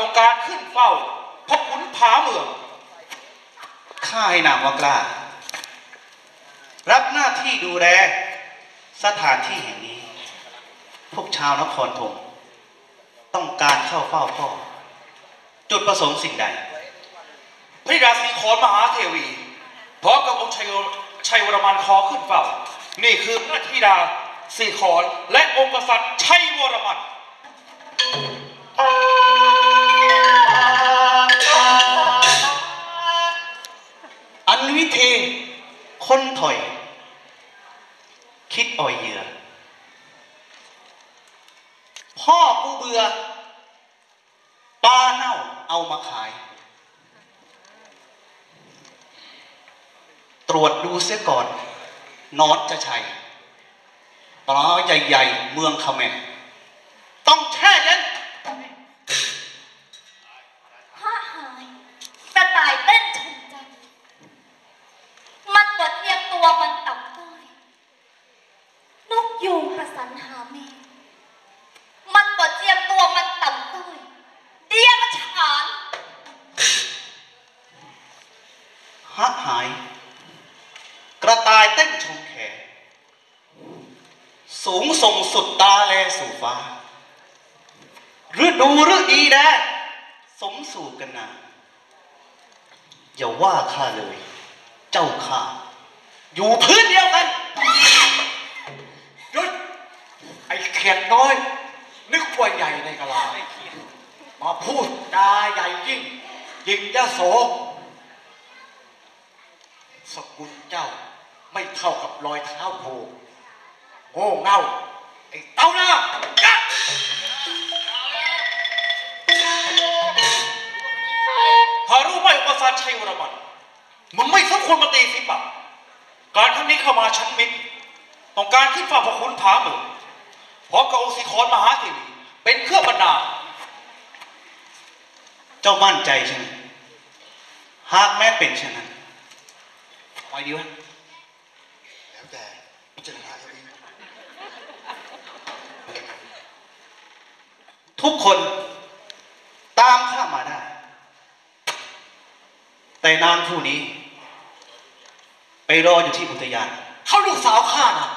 ต้องการขึ้นเฝ้าพระขุนผาเมือง ข้าให้นามว่ากล้า รับหน้าที่ดูแลสถานที่แห่งนี้ พวกชาวนครธมต้องการเข้าเฝ้าพ่อ จุดประสงค์สิ่งใด พระธิดาสีขอนมหาเทวีพร้อมกับองค์ชัยชัยวรมันขอขึ้นเฝ้า นี่คือพระธิดาสีขอนและองค์กษัตริย์ชัยวรมัน อันวิเทคนถอย คิดอ่อยเหยื่อ พ่อกูเบื่อปลาเน่าเอามาขาย ตรวจดูเสียก่อนนอนจะใชัยปลาใหญ่ ๆ เมืองเขมรต้องแช่เย็น ผ้าหายกระต่ายเต้นชมจันทร์มันกดเทียมตัวมันต่ำต้อย นกยูงประสันหาเมฆมันกดเทียมตัวมันต่ำต้อยเดียมฉานฮะหาย กระต่ายเต้นชมแขนสูงส่งสุดตาแลสู่ฟ้าฤดูฤดีแดงสมสู่กันนาอย่าว่าข้าเลย เจ้าข้าอยู่พื้นเดียวกัน เขียดน้อย นึกว่าใหญ่ในกะลามาพูดจาใหญ่ยิ่งยิ่งยะโสสกุลเจ้าไม่เท่ากับรอยเท้าโผโง่เง่าไอ้เต้าหน้ายัดหารู้ไหมองค์กษัตริย์ชัยวรมันมึงไม่สมควรมาตีสิปะการครั้งนี้เข้ามาชั้นมิตรต้องการขึ้นฝ้าพระขุนผาเมือง พร้อมกับองค์สีขอนมหาเทวีเป็นเครื่องบรรณา เจ้ามั่นใจใช่ไหมหากแม้เป็นเช่นนั้นไปดีวะแล้วแต่พิจารณาเอาเองทุกคนตามข้ามาได้ แต่นานผู้นี้ ไปรออยู่ที่อุทยาน เขาลูกสาวข้านะ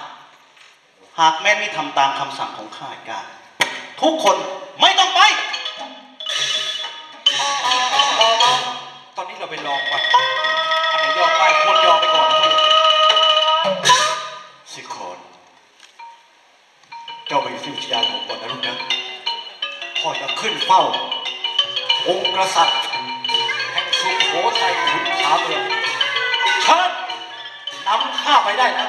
หากแม่นไม่ทำตามคำสั่งของข้าราชการทุกคนไม่ต้องไป ตอนนี้เราไปลองก่อนอันไหนยอมได้ควรยอมไปก่อนนะพี่สิคอนเจ้าไปอยู่ที่อุทยานผมก่อนนะลูกนะพ่อจะขึ้นเฝ้า องค์กษัตริย์แห่งสุโขทัยขุนผาเมืองเชิญนำข้าไปได้นะ